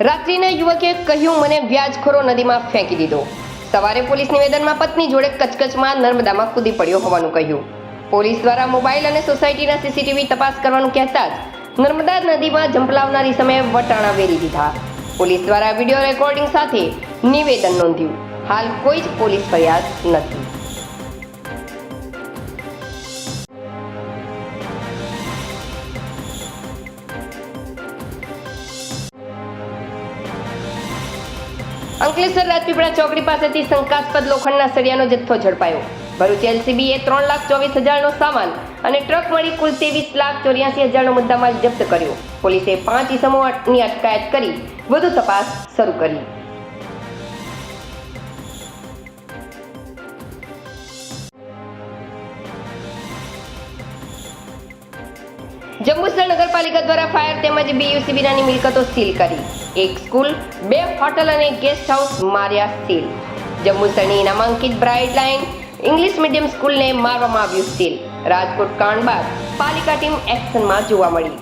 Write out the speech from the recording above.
રાત્રિના યુવકે કહ્યું, મને વ્યાજખોરો નદીમાં ફેંકી દીધો. સવારે પોલીસ નિવેદનમાં પત્ની જોડે કચકચમાં નર્મદામાં કૂદી પડ્યો હોવાનું કહ્યું. પોલીસ દ્વારા મોબાઈલ અને સોસાયટીના સીસીટીવી તપાસ કરવાનું કહેતા જ નર્મદા નદીમાં ઝંપલાવનારી સમયે વટાણા વેરી દીધા. પોલીસ દ્વારા વીડિયો રેકોર્ડિંગ સાથે નિવેદન નોંધ્યું. હાલ કોઈ જ પોલીસ ફરિયાદ નથી. અંકલેશ્વર રાજપીપળા ચોકડી પાસેથી શંકાસ્પદ લોખંડના સળિયાનો જથ્થો ઝડપાયો. ભરૂચ એલસીબીએ ત્રણ લાખ ચોવીસ હજારનો સામાન અને ટ્રક મળી કુલ ત્રેવીસ લાખ ચોર્યાસી હજારનો મુદ્દામાલ જપ્ત કર્યો. પોલીસે પાંચ ઇસમોની અટકાયત કરી વધુ તપાસ શરૂ કરી. જંબુસર નગરપાલિકા દ્વારા ફાયર તેમજ બીયુસીબીની મિલકતો સીલ કરી. એક સ્કૂલ, બે હોટલ અને ગેસ્ટ હાઉસ માર્યા સીલ. જંબુસરની નામાંકિત બ્રાઇટ લાઇન ઇંગ્લિશ મીડિયમ સ્કૂલને મારવામાં આવ્યું સીલ. રાજકોટ કાંડ બાદ પાલિકા ટીમ એક્શનમાં જોવા મળી.